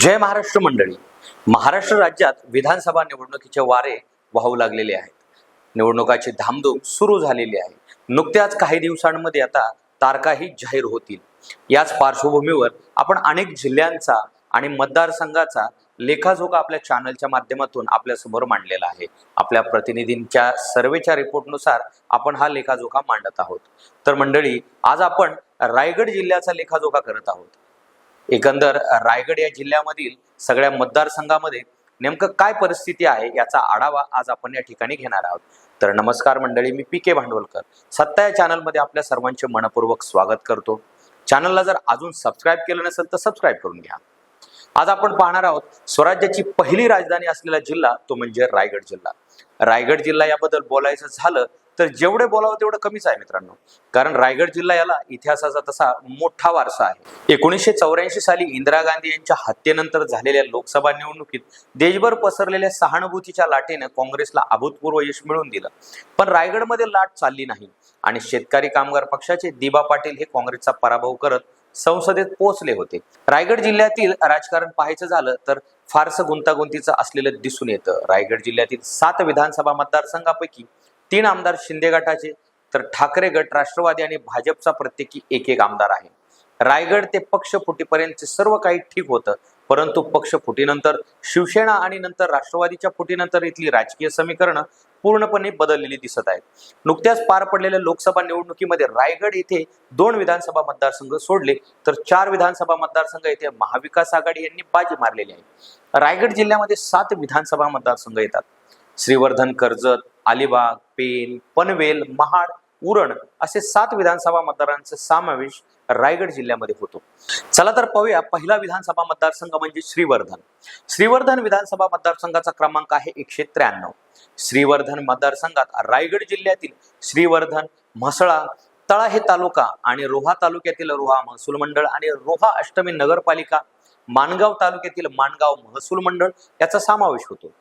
जय महाराष्ट्र मंडळी. महाराष्ट्र राज्यात विधानसभा निवडणुकीचे वारे वाहू लागलेले आहेत. निवडणुकाची धामधूम सुरू झालेली आहे. नुकत्याच काही दिवसांमध्ये आता तारखाही जाहीर होतील. याच पार्श्वभूमीवर आपण अनेक जिल्ह्यांचा आणि मतदारसंघाचा लेखाजोखा आपल्या चॅनलच्या माध्यमातून आपल्यासमोर मांडलेला आहे. आपल्या प्रतिनिधींच्या सर्वेच्या रिपोर्टनुसार आपण हा लेखाजोखा मांडत आहोत. तर मंडळी आज आपण रायगड जिल्ह्याचा लेखाजोखा करत आहोत. एकंदर रायगड या जिल्ह्यामधील सगळ्या मतदारसंघामध्ये नेमकं काय परिस्थिती आहे याचा आढावा आज आपण या ठिकाणी घेणार आहोत. तर नमस्कार मंडळी मी पी के भांडवलकर. सत्ता या चॅनलमध्ये आपल्या सर्वांचे मनपूर्वक स्वागत करतो. चॅनलला जर अजून सबस्क्राईब केलं नसेल तर सबस्क्राईब करून घ्या. आज आपण पाहणार आहोत स्वराज्याची पहिली राजधानी असलेला जिल्हा तो म्हणजे रायगड जिल्हा. रायगड जिल्हा याबद्दल बोलायचं झालं तर जेवढे बोलावं तेवढं कमीच आहे मित्रांनो. कारण रायगड जिल्हा याला इतिहासाचा तसा मोठा वारसा आहे. एकोणीसशे चौऱ्याऐंशी साली इंदिरा गांधी यांच्या हत्येनंतर झालेल्या लोकसभा निवडणुकीत देशभर पसरलेल्या सहानुभूतीच्या लाटेनं काँग्रेसला अभूतपूर्व यश मिळवून दिलं. पण रायगडमध्ये लाट चालली नाही आणि शेतकरी कामगार पक्षाचे दिबा पाटील हे काँग्रेसचा पराभव करत संसदेत पोहोचले होते. रायगड जिल्ह्यातील राजकारण पाहायचं झालं तर फारसं गुंतागुंतीचं असलेलं दिसून येतं. रायगड जिल्ह्यातील सात विधानसभा मतदारसंघापैकी तीन आमदार शिंदे गटाचे तर ठाकरे गट राष्ट्रवादी आणि भाजपचा प्रत्येकी एक एक आमदार आहे. रायगड ते पक्षफुटीपर्यंत सर्व काही ठीक होतं परंतु पक्षफुटीनंतर शिवसेना आणि नंतर राष्ट्रवादीच्या फुटीनंतर इथली राजकीय समीकरणं पूर्णपणे बदललेली दिसत आहेत. नुकत्याच पार पडलेल्या लोकसभा निवडणुकीमध्ये रायगड येथे दोन विधानसभा मतदारसंघ सोडले तर चार विधानसभा मतदारसंघ येथे महाविकास आघाडी यांनी बाजी मारलेली आहे. रायगड जिल्ह्यामध्ये सात विधानसभा मतदारसंघ येतात. श्रीवर्धन कर्जत अलिबाग पेन पनवेल महाड उरण असे सात विधानसभा मतदारांचा समावेश रायगड जिल्ह्यामध्ये होतो. चला तर पाहूया पहिला विधानसभा मतदारसंघ म्हणजे श्रीवर्धन. श्रीवर्धन विधानसभा मतदारसंघाचा क्रमांक आहे एकशे त्र्याण्णव. श्रीवर्धन मतदारसंघात रायगड जिल्ह्यातील श्रीवर्धन म्हसळा तळा हे तालुका आणि रोहा तालुक्यातील रोहा महसूल मंडळ आणि रोहा अष्टमी नगरपालिका माणगाव तालुक्यातील माणगाव महसूल मंडळ याचा समावेश होतो.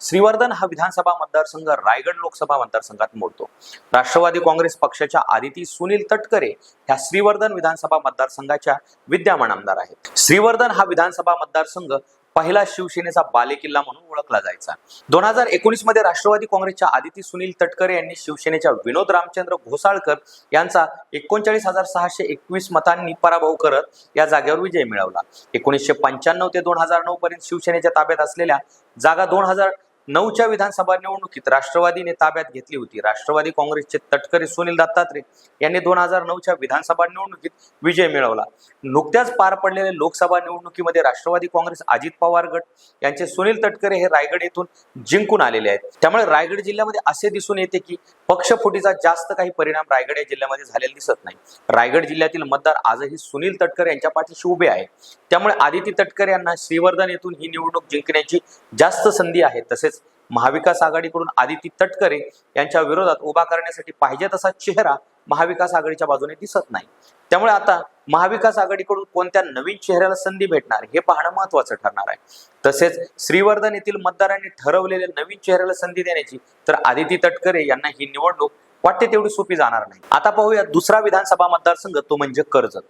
श्रीवर्धन हा विधानसभा मतदारसंघ रायगड लोकसभा मतदारसंघात मोडतो. राष्ट्रवादी काँग्रेस पक्षाच्या आदिती सुनील तटकरे ह्या श्रीवर्धन विधानसभा मतदारसंघाच्या विद्यमान आमदार आहेत. श्रीवर्धन हा विधानसभा मतदारसंघ पहिला शिवसेनेचा बालेकिल्ला म्हणून ओळखला जायचा. दोन हजार एकोणीसमध्ये राष्ट्रवादी काँग्रेसच्या आदिती सुनील तटकरे यांनी शिवसेनेच्या विनोद रामचंद्र घोसाळकर यांचा एकोणचाळीस हजार सहाशे एकवीस मतांनी पराभव करत या जागेवर विजय मिळवला. एकोणीसशे पंच्याण्णव ते दोन हजार नऊ पर्यंत शिवसेनेच्या ताब्यात असलेल्या जागा दोन हजार नऊच्या विधानसभा निवडणुकीत राष्ट्रवादीने ताब्यात घेतली होती. राष्ट्रवादी काँग्रेसचे तटकरे सुनील दत्तात्रे यांनी दोन हजार नऊच्या विधानसभा निवडणुकीत विजय मिळवला. नुकत्याच पार पडलेल्या लोकसभा निवडणुकीमध्ये राष्ट्रवादी काँग्रेस अजित पवार गट यांचे सुनील तटकरे हे रायगड येथून जिंकून आलेले आहेत. त्यामुळे रायगड जिल्ह्यामध्ये असे दिसून येते की पक्षफुटीचा जास्त काही परिणाम रायगड या जिल्ह्यामध्ये झालेला दिसत नाही. रायगड जिल्ह्यातील मतदार आजही सुनील तटकरे यांच्या पाठीशी उभे आहे त्यामुळे आदिती तटकरे यांना श्रीवर्धन येथून ही निवडणूक जिंकण्याची जास्त संधी आहे. तसेच महाविकास आघाडीकडून आदिती तटकरे यांच्या विरोधात उभा करण्यासाठी पाहिजे तसा चेहरा महाविकास आघाडीच्या बाजूने दिसत नाही. त्यामुळे आता महाविकास आघाडीकडून कोणत्या नवीन चेहऱ्याला संधी भेटणार हे पाहणं महत्वाचं ठरणार आहे. तसेच श्रीवर्धन येथील मतदारांनी ठरवलेल्या नवीन चेहऱ्याला संधी देण्याची तर आदिती तटकरे यांना ही निवडणूक वाटते तेवढी सोपी जाणार नाही. आता पाहूया दुसरा विधानसभा मतदारसंघ तो म्हणजे कर्जत.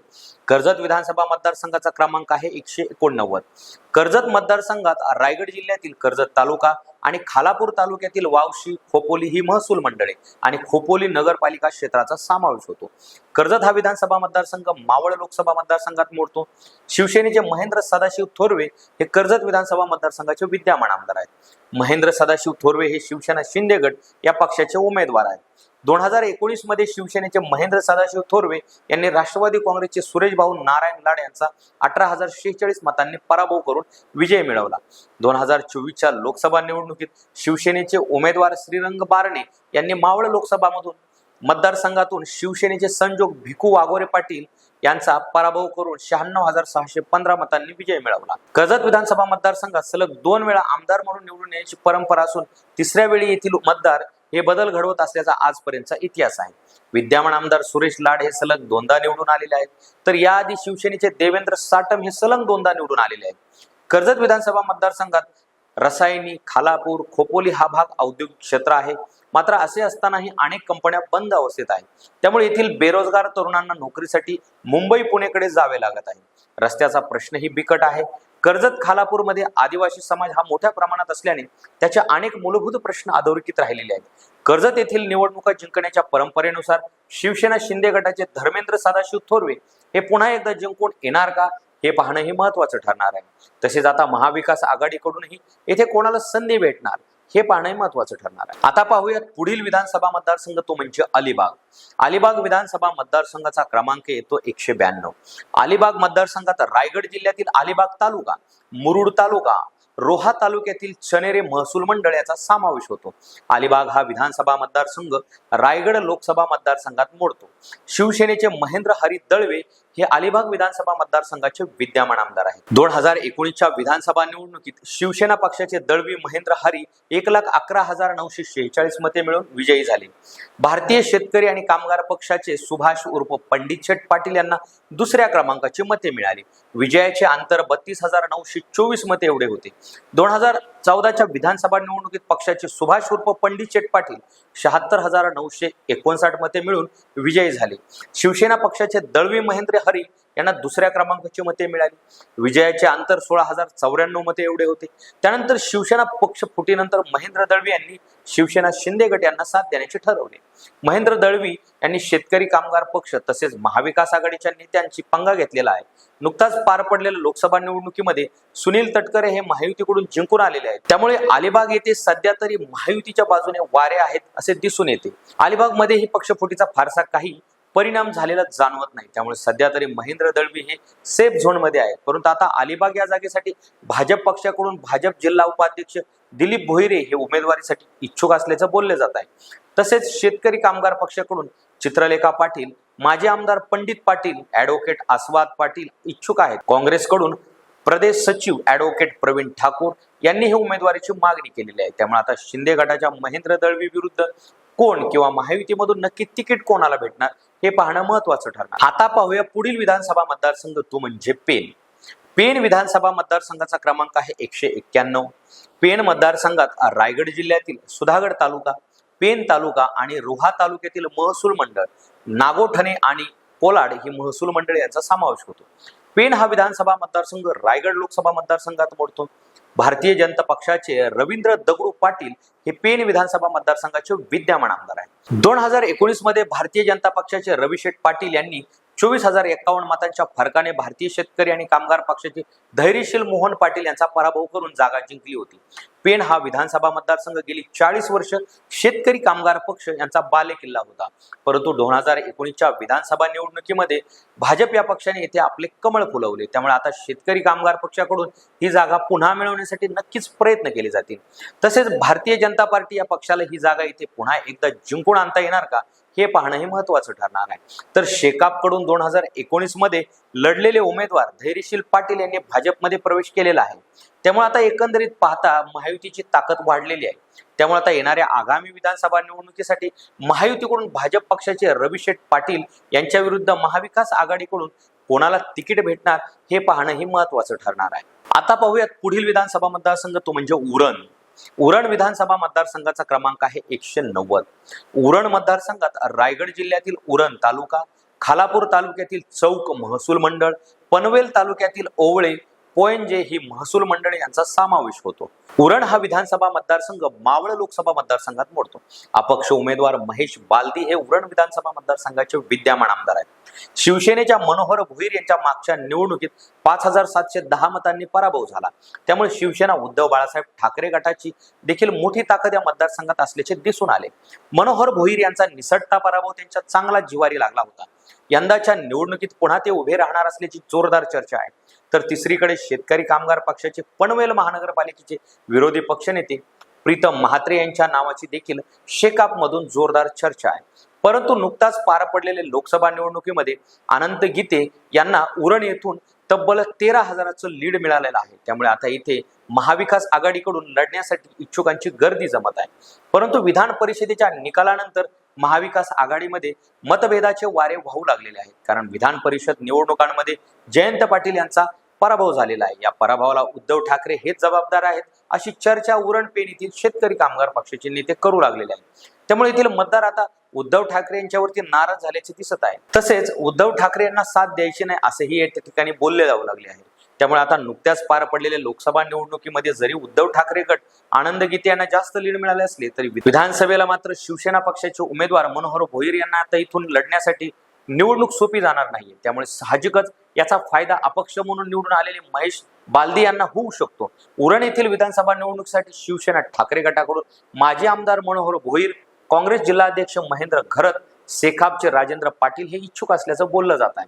कर्जत विधानसभा मतदारसंघाचा क्रमांक आहे एकशे एकोणनव्वद. कर्जत मतदारसंघात रायगड जिल्ह्यातील कर्जत तालुका आणि खालापूर तालुक्यातील वावशी खोपोली ही महसूल मंडळे आणि खोपोली नगरपालिका क्षेत्राचा समावेश होतो. कर्जत हा विधानसभा मतदारसंघ मावळ लोकसभा मतदारसंघात मोडतो. शिवसेनेचे महेंद्र सदाशिव थोरवे हे कर्जत विधानसभा मतदारसंघाचे विद्यमान आमदार आहेत. महेंद्र सदाशिव थोरवे हे शिवसेना शिंदे गट या पक्षाचे उमेदवार आहेत. दोन हजार एकोणीसमध्ये शिवसेनेचे महेंद्र सदाशिव थोरवे यांनी राष्ट्रवादी काँग्रेसचे सुरेश भाऊ नारायण लाड यांचा अठरा हजार शेहेचाळीस मतांनी पराभव करून विजय मिळवला. दोन हजार चोवीसच्या लोकसभा निवडणुकीत शिवसेनेचे उमेदवार श्रीरंग बारणे यांनी मावळ लोकसभामधून मतदारसंघातून शिवसेनेचे संजोग भिकू वाघोरे पाटील यांचा पराभव करून शहाण्णव हजार सहाशे पंधरा मतांनी विजय मिळवला. कर्जत विधानसभा मतदारसंघात सलग दोन वेळा आमदार म्हणून निवडून येण्याची परंपरा असून तिसऱ्या वेळी येथील मतदार हे बदल घडवत असल्याचा आजपर्यंतचा इतिहास आहे. विद्यमान आमदार सुरेश लाड हे सलग दोनदा निवडून आलेले आहेत. तर याआधी शिवसेनेचे देवेंद्र साटम हे सलग दोनदा निवडून आलेले आहेत. कर्जत विधानसभा मतदारसंघात रसायनी खालापूर खोपोली हा भाग औद्योगिक क्षेत्र आहे. मात्र असे असतानाही अनेक कंपन्या बंद अवस्थेत आहेत. त्यामुळे येथील बेरोजगार तरुणांना नोकरीसाठी मुंबई पुणेकडे जावे लागत आहे. रस्त्याचा प्रश्नही बिकट आहे. कर्जत खालापूरमध्ये आदिवासी समाज हा मोठ्या प्रमाणात असल्याने त्याचे अनेक मूलभूत प्रश्न अधोरेखित राहिलेले आहेत. कर्जत येथील निवडणुका जिंकण्याच्या परंपरेनुसार शिवसेना शिंदे गटाचे धर्मेंद्र सदाशिव थोरवे हे पुन्हा एकदा जिंकून येणार का हे पाहणंही महत्वाचं ठरणार आहे. तसेच आता महाविकास आघाडीकडूनही येथे कोणाला संधी भेटणार? हे पाहणंही महत्वाचं ठरणार आहे. आता पाहूयात पुढील विधानसभा मतदारसंघ तो म्हणजे अलिबाग. अलिबाग विधानसभा मतदारसंघाचा क्रमांक येतो एकशे ब्याण्णव. अलिबाग मतदारसंघात रायगड जिल्ह्यातील अलिबाग तालुका मुरुड तालुका रोहा तालुक्यातील चनेरे महसूल मंडळ याचा समावेश होतो. अलिबाग हा विधानसभा मतदारसंघ रायगड लोकसभा मतदारसंघात मोडतो. शिवसेनेचे महेंद्र हरी दळवे हे अलिबाग विधानसभा मतदारसंघाचे विद्यमान आमदार आहेत. दोन हजार एकोणीसच्या विधानसभा निवडणुकीत शिवसेना पक्षाचे दळवी महेंद्र हरी एक लाख अकरा हजार नऊशे शेहेचाळीस मते मिळून विजयी झाले. भारतीय शेतकरी आणि कामगार पक्षाचे सुभाष उर्फ पंडित शेठ पाटील यांना दुसऱ्या क्रमांकाची मते मिळाली. विजयाचे अंतर बत्तीस हजार नऊशे चोवीस मते एवढे होते. दोन हजार चौदाच्या विधानसभा निवडणुकीत पक्षाचे सुभाष उर्फ पंडित शेठ पाटील शहात्तर हजार नऊशे एकोणसाठ मते मिळून विजयी झाले. शिवसेना पक्षाचे दळवी महेंद्र हरी यांना दुसऱ्या क्रमांकाची मते मिळाली. विजयाचे अंतर सोळा हजार चौऱ्याण्णव मते एवढे होते. त्यानंतर शिवसेना पक्ष फुटीनंतर महेंद्र दळवी यांनी शिवसेना शिंदे गट यांना साथ देण्याचे ठरवले. महेंद्र दळवी यांनी शेतकरी कामगार पक्ष तसेच महाविकास आघाडीच्या नेत्यांची पंगा घेतलेला आहे. नुकताच पार पडलेल्या लोकसभा निवडणुकीमध्ये सुनील तटकरे हे महायुतीकडून जिंकून आलेले आहेत. त्यामुळे अलिबाग येथे सध्या तरी महायुतीच्या बाजूने वारे आहेत असे दिसून येते. अलिबागमध्ये ही पक्षफुटीचा फारसा काही परिणाम झालेला जाणवत नाही. त्यामुळे सध्या तरी महेंद्र दळवी हे सेफ झोनमध्ये आहे परंतु आता अलिबाग या जागेसाठी भाजप पक्षाकडून भाजप जिल्हा उपाध्यक्ष दिलीप भोईरे हे उमेदवारीसाठी इच्छुक असल्याचं बोलले जात आहे. तसेच शेतकरी कामगार पक्षाकडून चित्रलेखा पाटील माजी आमदार पंडित पाटील ऍडव्होकेट आस्वाद पाटील इच्छुक आहेत. काँग्रेसकडून प्रदेश सचिव ऍडव्होकेट प्रवीण ठाकूर यांनी हे उमेदवारीची मागणी केलेली आहे. त्यामुळे आता शिंदे गटाच्या महेंद्र दळवी विरुद्ध कोण किंवा महायुतीमधून नक्की तिकीट कोणाला भेटणार हे पाहणं महत्वाचं ठरणार. आता पाहूया पुढील विधानसभा मतदारसंघ तो म्हणजे पेन. पेन विधानसभा मतदारसंघाचा क्रमांक आहे एकशे एक्क्याण्णव. पेन मतदारसंघात रायगड जिल्ह्यातील सुधागड तालुका पेन तालुका आणि रोहा तालुक्यातील महसूल मंडळ नागोठणे आणि कोलाड ही महसूल मंडळ यांचा समावेश होतो. पेन हा विधानसभा मतदारसंघ रायगड लोकसभा मतदारसंघात मोडतो. भारतीय जनता पक्षाचे रवींद्र दगडू पाटील हे पेन विधानसभा मतदारसंघाचे विद्यमान आमदार आहेत. दोन हजार एकोणीसमध्ये भारतीय जनता पक्षाचे रविशेठ पाटील यांनी चोवीस हजार एक्कावन्न मतांच्या फरकाने भारतीय शेतकरी आणि कामगार पक्षाचे धैर्यशील मोहन पाटील यांचा पराभव करून जागा जिंकली होती. पेण हा विधानसभा मतदारसंघ गेली चाळीस वर्ष शेतकरी कामगार पक्ष यांचा बालेकिल्ला होता. परंतु दोन हजार एकोणीसच्या विधानसभा निवडणुकीमध्ये भाजप या पक्षाने येथे आपले कमळ फुलवले. त्यामुळे आता शेतकरी कामगार पक्षाकडून ही जागा पुन्हा मिळवण्यासाठी नक्कीच प्रयत्न केले जातील. तसेच भारतीय जनता पार्टी या पक्षाला ही जागा इथे पुन्हा एकदा जिंकून आणता येणार का? हे पाहणंही महत्वाचं ठरणार आहे. तर शेकापकडून दोन हजार एकोणीसमध्ये लढलेले उमेदवार धैर्यशील पाटील यांनी भाजपमध्ये प्रवेश केलेला आहे. त्यामुळे आता एकंदरीत पाहता महायुतीची ताकद वाढलेली आहे. त्यामुळे आता येणाऱ्या आगामी विधानसभा निवडणुकीसाठी महायुतीकडून भाजप पक्षाचे रविशेठ पाटील यांच्या विरुद्ध महाविकास आघाडीकडून कोणाला तिकीट भेटणार हे पाहणंही महत्वाचं ठरणार आहे. आता पाहूयात पुढील विधानसभा मतदारसंघ तो म्हणजे उरण. उरण विधानसभा मतदारसंघाचा क्रमांक आहे एकशे नव्वद. उरण मतदारसंघात रायगड जिल्ह्यातील उरण तालुका खालापूर तालुक्यातील चौक महसूल मंडळ पनवेल तालुक्यातील ओवळे पोयंजे ही महसूल मंडळ यांचा समावेश होतो. उरण हा विधानसभा मतदारसंघ मावळ लोकसभा मतदारसंघात मोडतो. अपक्ष उमेदवार महेश बालदी हे उरण विधानसभा मतदारसंघाचे विद्यमान आमदार आहेत. शिवसेनेच्या मनोहर भोईर यांच्या मागच्या निवडणुकीत पाच हजार सातशे दहा मतांनी पराभव झाला. त्यामुळे शिवसेना उद्धव बाळासाहेब ठाकरे गटाची देखील मोठी ताकद या मतदारसंघात असल्याचे दिसून आले. मनोहर भोईर यांचा निसटता पराभव त्यांच्या चांगला जिवारी लागला होता. यंदाच्या निवडणुकीत पुन्हा ते उभे राहणार असल्याची जोरदार चर्चा आहे. तर तिसरीकडे शेतकरी कामगार पक्षाचे पनवेल महानगरपालिकेचे विरोधी पक्षनेते प्रीतम म्हात्रे यांच्या नावाची देखील शेकाप मधून जोरदार चर्चा आहे. परंतु नुकताच पार पडलेल्या लोकसभा निवडणुकीमध्ये अनंत गीते यांना उरण येथून तब्बल तेरा हजाराचं लीड मिळालेलं आहे. त्यामुळे आता इथे महाविकास आघाडीकडून लढण्यासाठी इच्छुकांची गर्दी जमत आहे. परंतु विधान परिषदेच्या निकालानंतर महाविकास आघाडीमध्ये मतभेदाचे वारे वाहू लागलेले आहेत. कारण विधान परिषद निवडणुकांमध्ये जयंत पाटील यांचा पराभव झालेला आहे. या पराभवाला उद्धव ठाकरे हेच जबाबदार आहेत अशी चर्चा उरण पेण येथील शेतकरी कामगार पक्षाचे नेते करू लागलेले आहेत. त्यामुळे येथील मतदार आता उद्धव ठाकरे यांच्यावरती नाराज झाल्याचे दिसत आहे. तसेच उद्धव ठाकरे यांना साथ द्यायची नाही असेही या ठिकाणी बोलले जाऊ लागले आहे. त्यामुळे आता नुकत्याच पार पडलेल्या लोकसभा निवडणुकीमध्ये जरी उद्धव ठाकरे गट आनंद गीते यांना जास्त लीड मिळाले असले तरी विधानसभेला मात्र शिवसेना पक्षाचे उमेदवार मनोहर भोईर यांना आता इथून लढण्यासाठी निवडणूक सोपी जाणार नाहीये. त्यामुळे साहजिकच याचा फायदा अपक्ष म्हणून निवडून आलेले महेश बालदी यांना होऊ शकतो. उरण येथील विधानसभा निवडणुकीसाठी शिवसेना ठाकरे गटाकडून माजी आमदार मनोहर भोईर काँग्रेस जिल्हाध्यक्ष महेंद्र घरत सेखाबचे राजेंद्र पाटील हे इच्छुक असल्याचं बोललं जात आहे.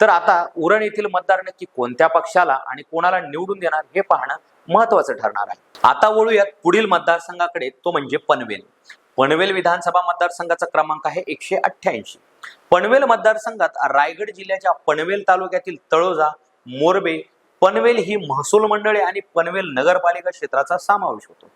तर आता उरण येथील मतदार नक्की कोणत्या पक्षाला आणि कोणाला निवडून देणार हे पाहणं महत्वाचं ठरणार आहे. आता वळूयात पुढील मतदारसंघाकडे तो म्हणजे पनवेल. पनवेल विधानसभा मतदारसंघाचा क्रमांक आहे एकशे अठ्ठ्याऐंशी. पनवेल मतदारसंघात रायगड जिल्ह्याच्या पनवेल तालुक्यातील तळोजा मोरबे पनवेल ही महसूल मंडळे आणि पनवेल नगरपालिका क्षेत्राचा समावेश होतो.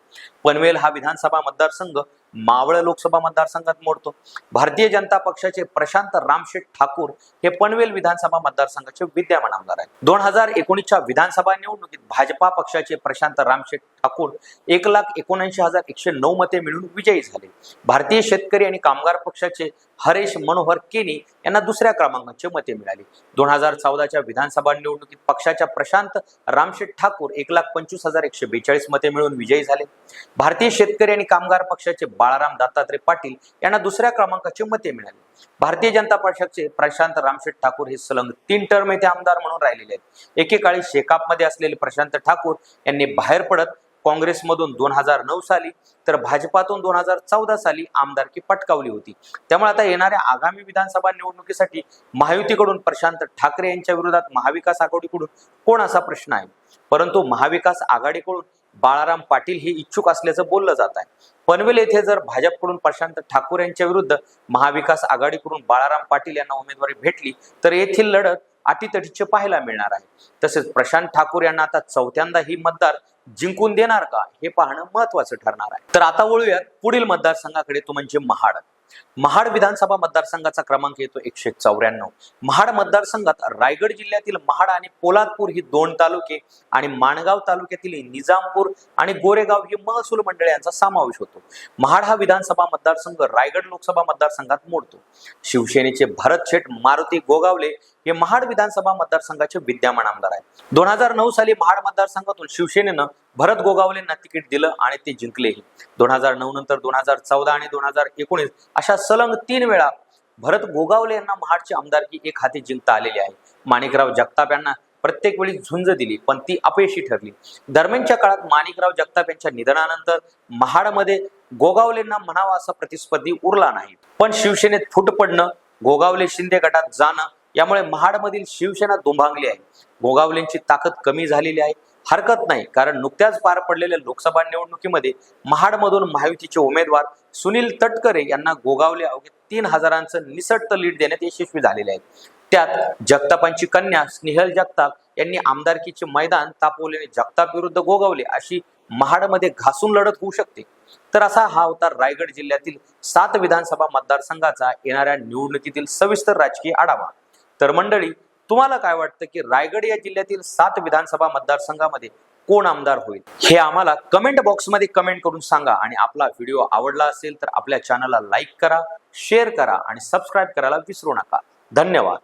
पनवेल हा विधानसभा मतदारसंघ मावळ लोकसभा मतदारसंघात मोडतो. भारतीय जनता पक्षाचे प्रशांत रामशेठ ठाकूर हे पनवेल विधानसभा मतदारसंघाचे विद्यमान आमदार आहेत. दोन हजार एकोणीसच्या विधानसभा निवडणुकीत भाजपा पक्षाचे प्रशांत रामशेठ ठाकूर एक लाख एकोणऐंशी हजार एकशे नऊ मते मिळून विजयी झाले. भारतीय शेतकरी आणि कामगार पक्षाचे हरेश मनोहर केनी यांना दुसऱ्या क्रमांकाचे मते मिळाली. दोन हजार चौदाच्या विधानसभा निवडणुकीत पक्षाच्या प्रशांत रामशेठ ठाकूर एक लाख पंचवीस हजार एकशे बेचाळीस मते मिळून विजयी झाले. भारतीय शेतकरी आणि कामगार पक्षाचे बाळाराम दत्तात्रय पाटील यांना दुसऱ्या क्रमांकाची मते मिळाली. भारतीय जनता पक्षाचे प्रशांत रामशेठ ठाकूर हे सलंग तीन टर्म येथे आमदार म्हणून राहिलेले आहेत. एकेकाळी शेकापमध्ये असलेले प्रशांत ठाकूर यांनी बाहेर पडत काँग्रेसमधून दोन हजार नऊ साली तर भाजपातून दोन हजार चौदा साली आमदारकी पटकावली होती. त्यामुळे आता येणाऱ्या आगामी विधानसभा निवडणुकीसाठी महायुतीकडून प्रशांत ठाकरे यांच्या विरोधात महाविकास आघाडीकडून कोण असा प्रश्न आहे? परंतु महाविकास आघाडीकडून बाळाराम पाटील हे इच्छुक असल्याचं बोललं जात आहे. पनवेल येथे जर भाजपकडून प्रशांत ठाकूर यांच्या विरुद्ध महाविकास आघाडीकडून बाळाराम पाटील यांना उमेदवारी भेटली तर येथील लढत अटीतटीचे पाहायला मिळणार आहे. तसेच प्रशांत ठाकूर यांना आता चौथ्यांदा ही मतदार जिंकून देणार का हे पाहणं महत्वाचं ठरणार आहे. तर आता वळूयात पुढील मतदारसंघाकडे तो म्हणजे महाड. महाड विधानसभा मतदारसंघाचा क्रमांक येतो एकशे चौऱ्याण्णव. महाड मतदारसंघात रायगड जिल्ह्यातील महाड आणि पोलादपूर ही दोन तालुके आणि माणगाव तालुक्यातील निजामपूर आणि गोरेगाव ही महसूल मंडळे यांचा समावेश होतो. महाड हा विधानसभा मतदारसंघ रायगड लोकसभा मतदारसंघात मोडतो. शिवसेनेचे भरत शेठ मारुती गोगावले हे महाड विधानसभा मतदारसंघाचे विद्यमान आमदार आहेत. दोन हजार नऊ साली महाड मतदारसंघातून शिवसेनेनं भरत गोगावलेंना तिकीट दिलं आणि ते जिंकलेही. दोन हजार नऊ नंतर दोन हजार चौदा आणि दोन हजार एकोणीस अशा सलग तीन वेळा भरत गोगावले यांना महाडची आमदारकी एक हाती जिंकता आलेली आहे. माणिकराव जगताप यांना प्रत्येक वेळी झुंज दिली पण ती अपयशी ठरली. दरम्यानच्या काळात माणिकराव जगताप यांच्या निधनानंतर महाडमध्ये गोगावलेंना म्हणावा असा प्रतिस्पर्धी उरला नाही. पण शिवसेनेत फूट पडणं गोगावले शिंदे गटात जाणं यामुळे महाडमधील शिवसेना दुंभांगली आहे. गोगावलेंची ताकद कमी झालेली आहे. हरकत नाही कारण नुकत्याच पार पडलेल्या लोकसभा निवडणुकीमध्ये महाडमधून महायुतीचे उमेदवार सुनील तटकरे यांना गोगावले अवघे तीन हजारांचं निसटतं लीड देण्यात यशस्वी झालेले आहेत. त्यात जगतापांची कन्या स्नेहल जगताप यांनी आमदारकीचे मैदान तापवल्याने जगताप विरुद्ध गोगावले अशी महाडमध्ये घासून लढत होऊ शकते. तर असा हा होता रायगड जिल्ह्यातील सात विधानसभा मतदारसंघाचा येणाऱ्या निवडणुकीतील सविस्तर राजकीय आढावा. तर मंडळी तुम्हाला काय वाटतं की रायगड या जिल्ह्यातील सात विधानसभा मतदारसंघामध्ये कोण आमदार होईल? हे आम्हाला कमेंट बॉक्समध्ये कमेंट करून सांगा आणि आपला व्हिडिओ आवडला असेल तर आपल्या चॅनलला लाईक करा शेअर करा आणि सबस्क्राईब करायला विसरू नका. धन्यवाद.